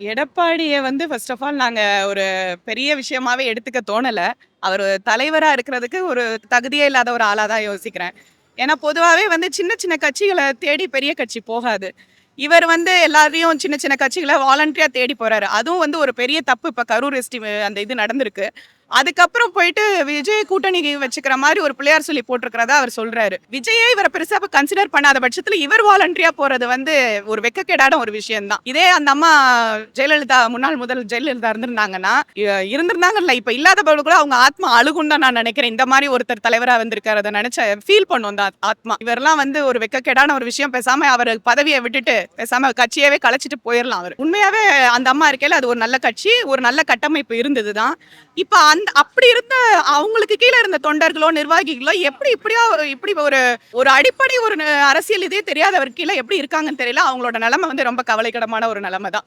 எடப்பாடியை வந்து first of all நாங்கள் ஒரு பெரிய விஷயமாவே எடுத்துக்க தோணலை அவர் தலைவராக இருக்கிறதுக்கு ஒரு தகுதியே இல்லாத ஒரு ஆளாக தான் யோசிக்கிறேன். ஏன்னா பொதுவாகவே வந்து சின்ன சின்ன கட்சிகளை தேடி பெரிய கட்சி போகாது. இவர் வந்து எல்லாரையும் சின்ன சின்ன கட்சிகளை வாலண்டியாக தேடி போகிறாரு அதுவும் வந்து ஒரு பெரிய தப்பு இப்போ கரூர் எஸ்டி அந்த இது நடந்திருக்கு. அதுக்கப்புறம் போயிட்டு விஜய் கூட்டணி வச்சுக்கிற மாதிரி ஒரு பிள்ளையார் சொல்லி போட்டிருக்கிறதா அவர் சொல்றாரு. விஜயே இவரை பெருசா கன்சிடர் பண்ணாத பட்சத்துல இவர் வாலண்டரியா போறது வந்து ஒரு வெக்கக்கேடான ஒரு விஷயம் தான். இதே அந்த அம்மா ஜெயலலிதா முன்னாள் முதல் ஜெயலலிதா இருந்திருந்தாங்கன்னா இருந்திருந்தாங்கல்ல இப்ப இல்லாதவங்க கூட அவங்க ஆத்மா அழுகும் தான் நான் நினைக்கிறேன். இந்த மாதிரி ஒருத்தர் தலைவரா வந்திருக்காரு அதை நினைச்ச ஃபீல் பண்ணும் தான் ஆத்மா. இவரெல்லாம் வந்து ஒரு வெக்கக்கேடான ஒரு விஷயம் பேசாம அவர் பதவியை விட்டுட்டு பேசாம கட்சியவே கலைச்சிட்டு போயிடலாம் அவர். உண்மையாவே அந்த அம்மா இருக்கையில அது ஒரு நல்ல கட்சி ஒரு நல்ல கட்டமைப்பு இருந்ததுதான். இப்ப அந்த அப்படி இருந்த அவங்களுக்கு கீழே இருந்த தொண்டர்களோ நிர்வாகிகளோ எப்படி இப்படியா ஒரு இப்படி ஒரு ஒரு அடிப்படை ஒரு அரசியல் இதே தெரியாதவர் கீழே எப்படி இருக்காங்கன்னு தெரியல. அவங்களோட நிலைமை வந்து ரொம்ப கவலைக்கிடமான ஒரு நிலைமை தான்